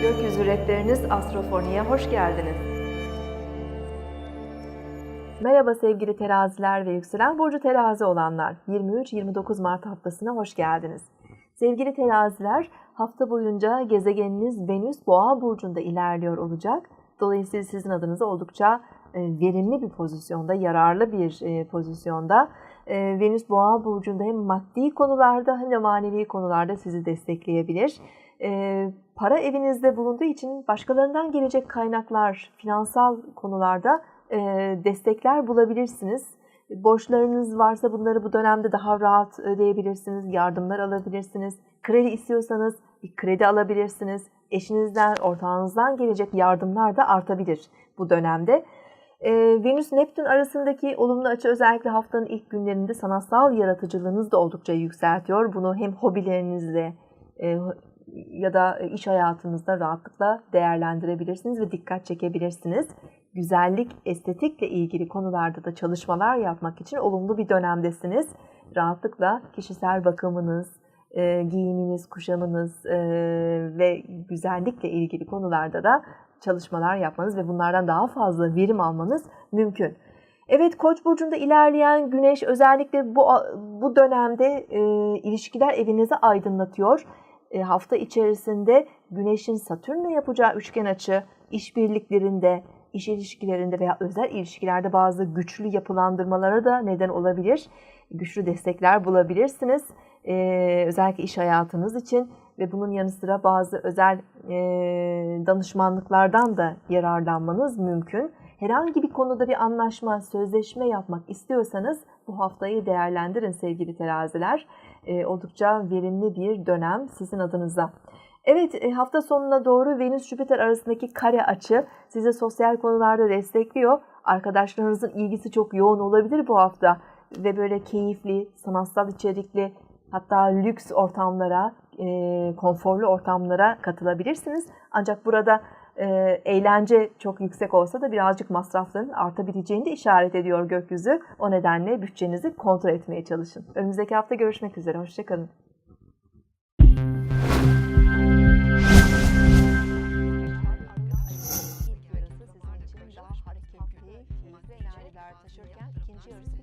rehberiniz Astrofoni'ye hoş geldiniz. Merhaba sevgili teraziler ve yükselen burcu terazi olanlar. 23-29 Mart haftasına hoş geldiniz. Sevgili teraziler, hafta boyunca gezegeniniz Venüs Boğa burcunda ilerliyor olacak. Dolayısıyla sizin adınıza oldukça verimli bir pozisyonda, yararlı bir e, pozisyonda. E, Venüs Boğa burcunda hem maddi konularda hem de manevi konularda sizi destekleyebilir. Para evinizde bulunduğu için başkalarından gelecek kaynaklar, finansal konularda destekler bulabilirsiniz. Borçlarınız varsa bunları bu dönemde daha rahat ödeyebilirsiniz, yardımlar alabilirsiniz. Kredi istiyorsanız bir kredi alabilirsiniz. Eşinizden, ortağınızdan gelecek yardımlar da artabilir bu dönemde. Ee, Venüs-Neptün arasındaki olumlu açı özellikle haftanın ilk günlerinde sanatsal yaratıcılığınız da oldukça yükseltiyor. Bunu hem hobilerinizle e, ya da iş hayatınızda rahatlıkla değerlendirebilirsiniz ve dikkat çekebilirsiniz. Güzellik, estetikle ilgili konularda da çalışmalar yapmak için olumlu bir dönemdesiniz. Rahatlıkla kişisel bakımınız, e, giyiminiz, kuşamınız e, ve güzellikle ilgili konularda da çalışmalar yapmanız ve bunlardan daha fazla verim almanız mümkün. Evet Koç burcunda ilerleyen Güneş özellikle bu bu dönemde e, ilişkiler evinizi aydınlatıyor. E, hafta içerisinde Güneş'in Satürn'le yapacağı üçgen açı işbirliklerinde, iş ilişkilerinde veya özel ilişkilerde bazı güçlü yapılandırmalara da neden olabilir. Güçlü destekler bulabilirsiniz. Ee, özellikle iş hayatınız için ve bunun yanı sıra bazı özel e, danışmanlıklardan da yararlanmanız mümkün. Herhangi bir konuda bir anlaşma, sözleşme yapmak istiyorsanız bu haftayı değerlendirin sevgili teraziler. E, oldukça verimli bir dönem sizin adınıza. Evet e, hafta sonuna doğru Venüs-Jüpiter arasındaki kare açı sizi sosyal konularda destekliyor. Arkadaşlarınızın ilgisi çok yoğun olabilir bu hafta ve böyle keyifli, sanatsal içerikli hatta lüks ortamlara, e, konforlu ortamlara katılabilirsiniz. Ancak burada e, eğlence çok yüksek olsa da birazcık masrafların artabileceğini de işaret ediyor gökyüzü. O nedenle bütçenizi kontrol etmeye çalışın. Önümüzdeki hafta görüşmek üzere. Hoşçakalın. taşırken yarısı